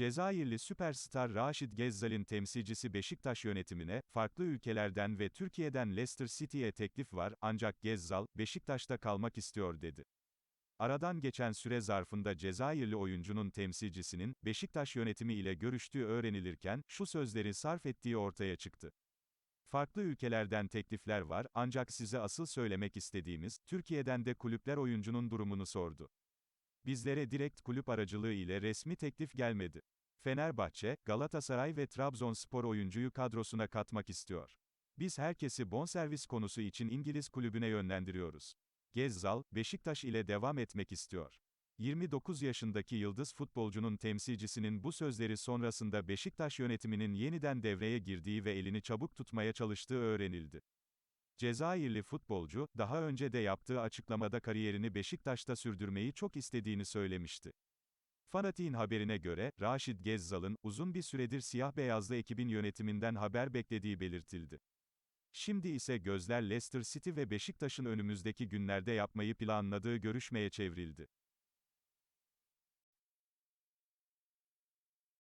Cezayirli süperstar Raşid Gezzal'in temsilcisi Beşiktaş yönetimine, farklı ülkelerden ve Türkiye'den Leicester City'ye teklif var, ancak Gezzal, Beşiktaş'ta kalmak istiyor dedi. Aradan geçen süre zarfında Cezayirli oyuncunun temsilcisinin, Beşiktaş yönetimi ile görüştüğü öğrenilirken, şu sözleri sarf ettiği ortaya çıktı. Farklı ülkelerden teklifler var, ancak size asıl söylemek istediğimiz, Türkiye'den de kulüpler oyuncunun durumunu sordu. Bizlere direkt kulüp aracılığı ile resmi teklif gelmedi. Fenerbahçe, Galatasaray ve Trabzonspor oyuncuyu kadrosuna katmak istiyor. Biz herkesi bonservis konusu için İngiliz kulübüne yönlendiriyoruz. Gezzal, Beşiktaş ile devam etmek istiyor. 29 yaşındaki yıldız futbolcunun temsilcisinin bu sözleri sonrasında Beşiktaş yönetiminin yeniden devreye girdiği ve elini çabuk tutmaya çalıştığı öğrenildi. Cezayirli futbolcu, daha önce de yaptığı açıklamada kariyerini Beşiktaş'ta sürdürmeyi çok istediğini söylemişti. Fanatik'in haberine göre, Raşid Gezzal'ın, uzun bir süredir siyah-beyazlı ekibin yönetiminden haber beklediği belirtildi. Şimdi ise gözler Leicester City ve Beşiktaş'ın önümüzdeki günlerde yapmayı planladığı görüşmeye çevrildi.